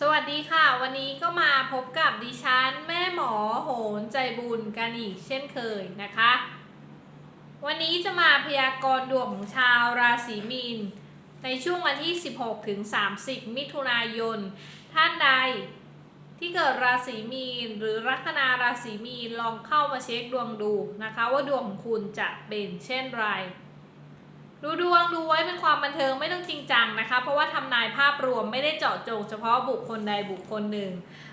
สวัสดีค่ะ วันนี้ก็มาพบกับดิฉันแม่หมอโหนใจบุญกันอีกเช่นเคยนะคะ วันนี้จะมาพยากรณ์ดวงของชาวราศีมีน ในช่วงวันที่ 16 ถึง 30 มิถุนายน ท่านใด ที่เกิดราศีมีน หรือลัคนาราศีมีนลองเข้ามาเช็คดวงดูนะคะ ว่าดวงของคุณจะเป็นเช่นไร ดูดวงดูไว้เป็นความบันเทิงไม่ต้องจริงจังนะคะ เพราะว่าทำนายภาพรวมไม่ได้เจาะจงเฉพาะบุคคลใดบุคคลหนึ่ง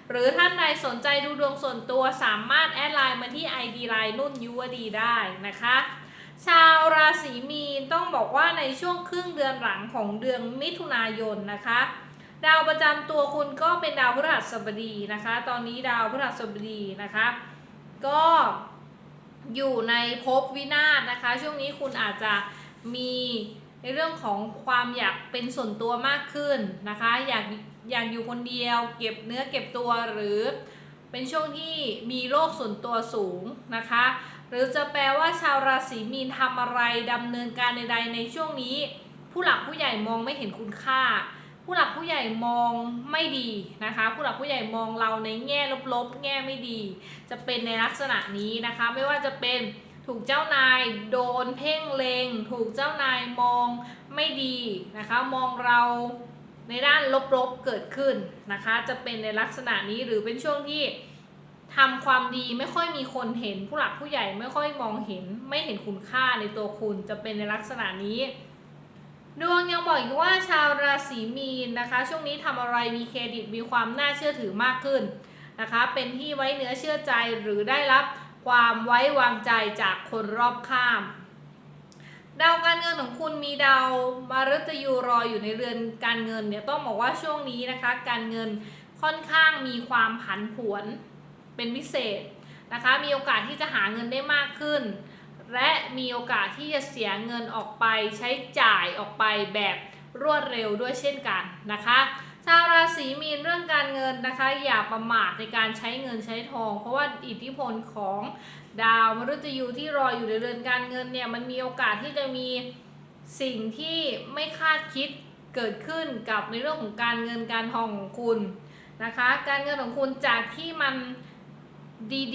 หรือท่านใดสนใจดูดวงส่วนตัวสามารถแอดไลน์มาที่ ID ไลน์นุ่นยุวดีได้นะคะ ชาวราศีมีนต้องบอกว่าในช่วงครึ่งเดือนหลังของเดือนมิถุนายนนะคะดาวประจำตัวคุณก็เป็นดาวพฤหัสบดีนะคะ ตอนนี้ดาวพฤหัสบดีนะคะ ก็อยู่ในภพวินาศนะคะ ช่วงนี้คุณอาจจะ มีในเรื่องของความอยากเป็นส่วนตัวมากขึ้นนะคะ อยากอยากอยู่คนเดียว เก็บเนื้อเก็บตัวหรือเป็นช่วงที่มีโรคส่วนตัวสูงนะคะ หรือจะแปลว่าชาวราศีมีนทำอะไรดำเนินการใดๆในช่วงนี้ ผู้หลักผู้ใหญ่มองไม่เห็นคุณค่า ผู้หลักผู้ใหญ่มองไม่ดีนะคะ ผู้หลักผู้ใหญ่มองเราในแง่ลบๆ แง่ไม่ดี จะเป็นในลักษณะนี้นะคะ ไม่ว่าจะเป็น ถูกเจ้านายโดนเพ่งเลงถูกเจ้านายมองไม่ดีนะคะ มองเราในด้านลบๆเกิดขึ้นนะคะ จะเป็นในลักษณะนี้หรือเป็นช่วงที่ทำความดีไม่ค่อยมีคนเห็น ผู้หลักผู้ใหญ่ไม่ค่อยมองเห็น ไม่เห็นคุณค่าในตัวคุณจะเป็นในลักษณะนี้ดวงยังบอกอีกว่าชาวราศีมีนนะคะ ช่วงนี้ทำอะไรมีเครดิตมีความน่าเชื่อถือมากขึ้นนะคะ เป็นที่ไว้เนื้อเชื่อใจหรือได้รับ ความไว้วางใจจากคนรอบข้ามดาวการเงินของคุณมีดาวมฤตยูรออยู่ในเรือนการเงินเนี่ยต้องบอกว่าช่วงนี้นะคะ การเงินค่อนข้างมีความผันผวนเป็นพิเศษนะคะ มีโอกาสที่จะหาเงินได้มากขึ้น และมีโอกาสที่จะเสียเงินออกไปใช้จ่ายออกไปแบบรวดเร็วด้วยเช่นกันนะคะ ชาวราศีมีนเรื่องการเงินนะคะ อย่าประมาทในการใช้เงินใช้ทอง เพราะว่าอิทธิพลของดาวมฤตยูที่รออยู่ในเรือนการเงินเนี่ยมันมีโอกาสที่จะมีสิ่งที่ไม่คาดคิดเกิดขึ้นกับในเรื่องของการเงินการทองของคุณนะคะ การเงินของคุณจากที่มัน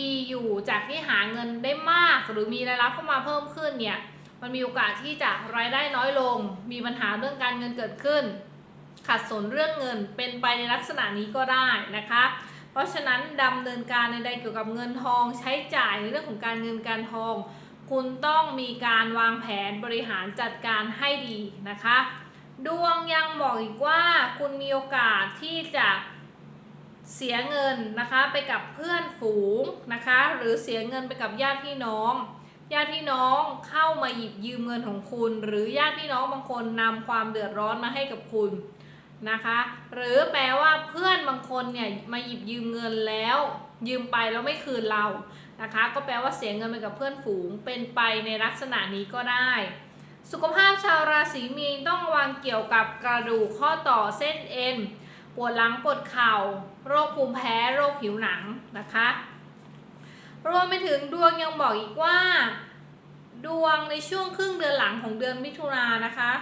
ดีๆ อยู่จากที่หาเงินได้มาก หรือมีรายรับเข้ามาเพิ่มขึ้นเนี่ยมันมีโอกาสที่จะรายได้น้อยลง มีปัญหาเรื่องการเงินเกิดขึ้น ขัดสนเรื่องเงินเป็นไปในลักษณะนี้ก็ได้นะคะ เพราะฉะนั้นดำเนินการในใดเกี่ยวกับเงินทองใช้จ่ายในเรื่องของการเงินการทอง คุณต้องมีการวางแผนบริหารจัดการให้ดีนะคะ ดวงยังบอกอีกว่าคุณมีโอกาสที่จะเสียเงินนะคะไปกับเพื่อนฝูงนะคะ หรือเสียเงินไปกับญาติพี่น้องญาติพี่น้องเข้ามาหยิบยืมเงินของคุณ หรือญาติพี่น้องบางคนนำความเดือดร้อนมาให้กับคุณ นะคะ หรือแปลว่าเพื่อนบางคนเนี่ยมาหยิบยืมเงินแล้ว ยืมไปแล้วไม่คืนเรานะคะ ก็แปลว่าเสียเงินไปกับเพื่อนฝูงเป็นไปในลักษณะนี้ก็ได้ สุขภาพชาวราศีมีนต้องระวังเกี่ยวกับกระดูกข้อต่อเส้นเอ็นปวดหลังปวดเข่า โรคภูมิแพ้โรคผิวหนังนะคะรวมไปถึงดวงยังบอกอีกว่า ดวงในช่วงครึ่งเดือนหลังของเดือนมิถุนายนนะคะ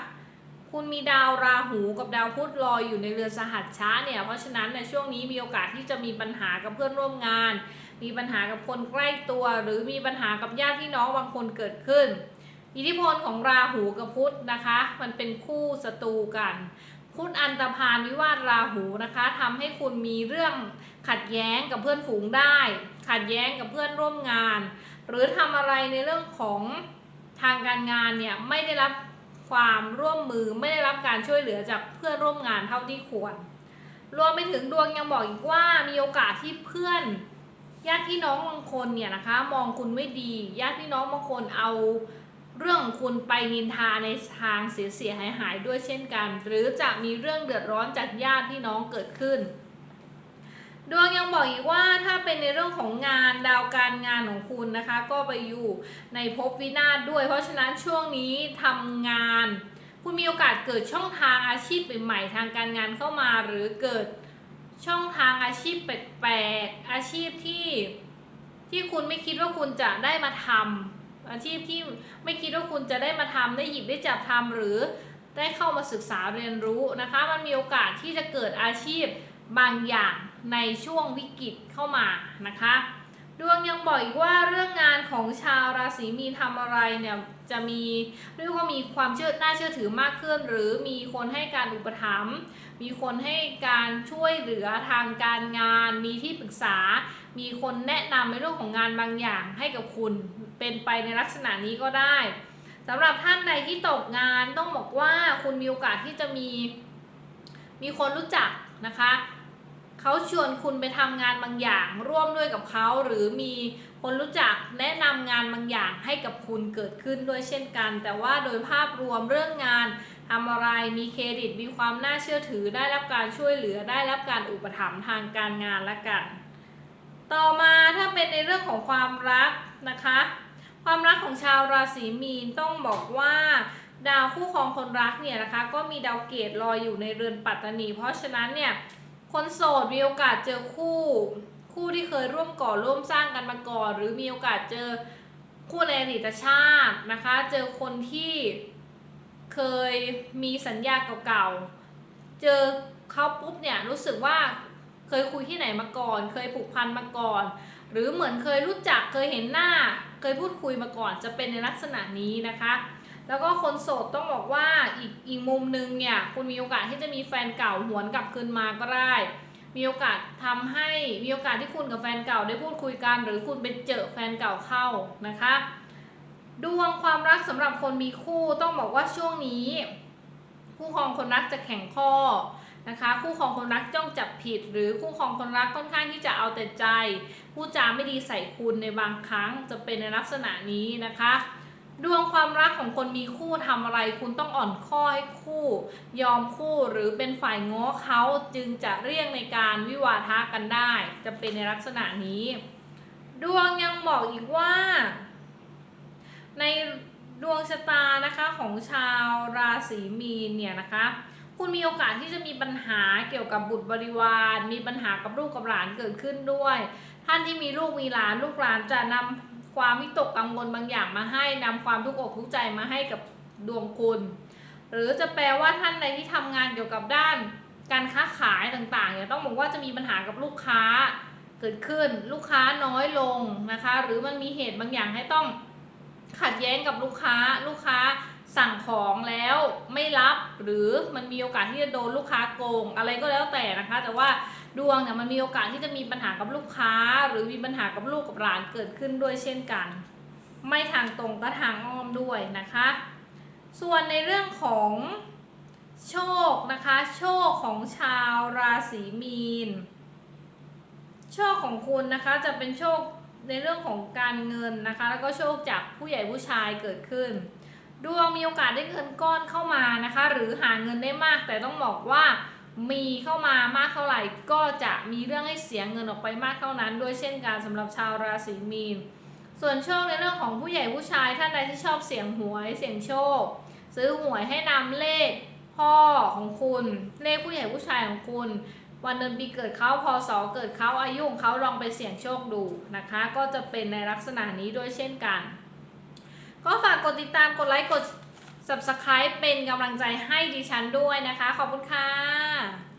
คุณมีดาวราหูกับดาวพุธลอยอยู่ในเรือนสหัสช้าเนี่ย เพราะฉะนั้นในช่วงนี้มีโอกาสที่จะมีปัญหากับเพื่อนร่วมงาน มีปัญหากับคนใกล้ตัว หรือมีปัญหากับญาติพี่น้องบางคนเกิดขึ้น อิทธิพลของราหูกับพุธนะคะ มันเป็นคู่ศัตรูกันพุธอันตรพานวิวาทราหูนะคะทำให้คุณมีเรื่องขัดแย้งกับเพื่อนฝูงได้ ขัดแย้งกับเพื่อนร่วมงาน หรือทำอะไรในเรื่องของทางการงานเนี่ยไม่ได้รับ ความร่วมมือไม่ได้รับการช่วยเหลือจากเพื่อนร่วมงานเท่าที่ควร รวมไปถึงดวงยังบอกอีกว่ามีโอกาสที่เพื่อนญาติพี่น้องบางคนเนี่ยนะคะมองคุณไม่ดีญาติพี่น้องบางคนเอาเรื่องคุณไปนินทาในทางเสียเสียหายหายด้วยเช่นกัน หรือจะมีเรื่องเดือดร้อนจากญาติพี่น้องเกิดขึ้น ดวงยังบอกอีกว่าถ้าเป็นในเรื่องของงานดาวการงานของคุณนะคะ ก็ไปอยู่ในภพวินาศด้วย เพราะฉะนั้นช่วงนี้ทำงาน คุณมีโอกาสเกิดช่องทางอาชีพใหม่ๆทางการงานเข้ามา หรือเกิดช่องทางอาชีพแปลกๆอาชีพที่ที่คุณไม่คิดว่าคุณจะได้มาทำอาชีพที่ไม่คิดว่าคุณจะได้มาทำได้หยิบได้จับทำหรือได้เข้ามาศึกษาเรียนรู้นะคะ มันมีโอกาสที่จะเกิดอาชีพ บางอย่างในช่วงวิกฤตเข้ามานะคะดวงยังบอกอีกว่าเรื่องงานของชาวราศีมีนทำอะไรเนี่ยจะมีเรียกว่ามีความเชื่อน่าเชื่อถือมากขึ้น หรือมีคนให้การอุปถัมภ์มีคนให้การช่วยเหลือทางการงาน มีที่ปรึกษา มีคนแนะนำในเรื่องของงานบางอย่างให้กับคุณเป็นไปในลักษณะนี้ก็ได้สำหรับท่านใดที่ตกงานต้องบอกว่าคุณมีโอกาสที่จะมีมีคนรู้จักนะคะ เขาชวนคุณไปทำงานบางอย่าง ร่วมด้วยกับเขาหรือมีคนรู้จักแนะนำงานบางอย่างให้กับคุณเกิดขึ้นด้วยเช่นกัน แต่ว่าโดยภาพรวมเรื่องงานทำอะไรมีเครดิตมีความน่าเชื่อถือ ได้รับการช่วยเหลือได้รับการอุปถัมภ์ทางการงานละกัน ต่อมาถ้าเป็นในเรื่องของความรักนะคะ ความรักของชาวราศีมีนต้องบอกว่าดาวคู่ครองคนรักเนี่ยนะคะ ก็มีดาวเกตลอยอยู่ในเรือนปัตตานี เพราะฉะนั้นเนี่ย คนโสดมีโอกาสเจอคู่ คู่ที่เคยร่วมก่อร่วมสร้างกันมาก่อน หรือมีโอกาสเจอคู่ในอดีตชาตินะคะ เจอคนที่เคยมีสัญญาเก่าๆ เจอเขาปุ๊บเนี่ยรู้สึกว่าเคยคุยที่ไหนมาก่อน เคยผูกพันมาก่อน หรือเหมือนเคยรู้จักเคยเห็นหน้า เคยพูดคุยมาก่อน จะเป็นในลักษณะนี้นะคะ แล้วก็คนโสดต้องบอกว่าอีกอีกมุมนึงเนี่ยคุณมีโอกาสที่จะมีแฟนเก่าหวนกลับคืนมาก็ได้ มีโอกาสทำให้มีโอกาสที่คุณกับแฟนเก่าได้พูดคุยกัน หรือคุณไปเจอแฟนเก่าเข้านะคะดวงความรักสำหรับคนมีคู่ต้องบอกว่าช่วงนี้ คู่ครองคนรักจะแข็งข้อนะคะคู่ครองคนรักจ้องจับผิด หรือคู่ครองคนรักค่อนข้างที่จะเอาแต่ใจพูดจาไม่ดีใส่คุณในบางครั้งจะเป็นในลักษณะนี้นะคะ ดวงความรักของคนมีคู่ทำอะไร คุณต้องอ่อนข้อให้คู่ ยอมคู่หรือเป็นฝ่ายง้อเขาจึงจะเรียกในการวิวาทะกันได้ จะเป็นในลักษณะนี้ ดวงยังบอกอีกว่า ในดวงชะตานะคะของชาวราศีมีนเนี่ยนะคะ คุณมีโอกาสที่จะมีปัญหาเกี่ยวกับบุตรบริวาร มีปัญหากับลูกกับหลานเกิดขึ้นด้วย ท่านที่มีลูกมีหลานลูกหลานจะนำ ความวิตกกังวลบางอย่างมาให้นำความทุกข์อกทุกข์ใจมาให้กับดวงคุณ หรือจะแปลว่าท่านใดที่ทำงานเกี่ยวกับด้านการค้าขายต่างๆเนี่ยต้องบอกว่าจะมีปัญหากับลูกค้าเกิดขึ้นลูกค้าน้อยลงนะคะ หรือมันมีเหตุบางอย่างให้ต้องขัดแย้งกับลูกค้าลูกค้าสั่งของแล้ว หรือมันมีโอกาสที่จะโดนลูกค้าโกง อะไรก็แล้วแต่นะคะ แต่ว่าดวงเนี่ยมันมีโอกาสที่จะมีปัญหากับลูกค้า หรือมีปัญหากับลูกกับหลานเกิดขึ้นด้วยเช่นกัน ไม่ทางตรงก็ทางอ้อมด้วยนะคะ ส่วนในเรื่องของโชคนะคะ โชคของชาวราศีมีน โชคของคุณนะคะจะเป็นโชคในเรื่องของการเงินนะคะ แล้วก็โชคจากผู้ใหญ่ผู้ชายเกิดขึ้น ดวงมีโอกาสได้เงินก้อนเข้ามานะคะ หรือหาเงินได้มาก แต่ต้องบอกว่ามีเข้ามามากเท่าไหร่ ก็จะมีเรื่องให้เสียเงินออกไปมากเท่านั้น ด้วยเช่นกันสำหรับชาวราศีมีน ส่วนโชคในเรื่องของผู้ใหญ่ผู้ชายท่านใดที่ชอบเสี่ยงหวยเสี่ยงโชค ซื้อหวยให้นำเลขพ่อของคุณ เลขผู้ใหญ่ผู้ชายของคุณ วันเดือนปีเกิดเขาพศเกิดเขาอายุของเขาลองไปเสี่ยงโชคดูนะคะ ก็จะเป็นในลักษณะนี้ด้วยเช่นกัน ก็ฝากกดติดตามกดไลค์กด subscribe เป็นกำลังใจให้ดิฉันด้วยนะคะ ขอบคุณค่ะ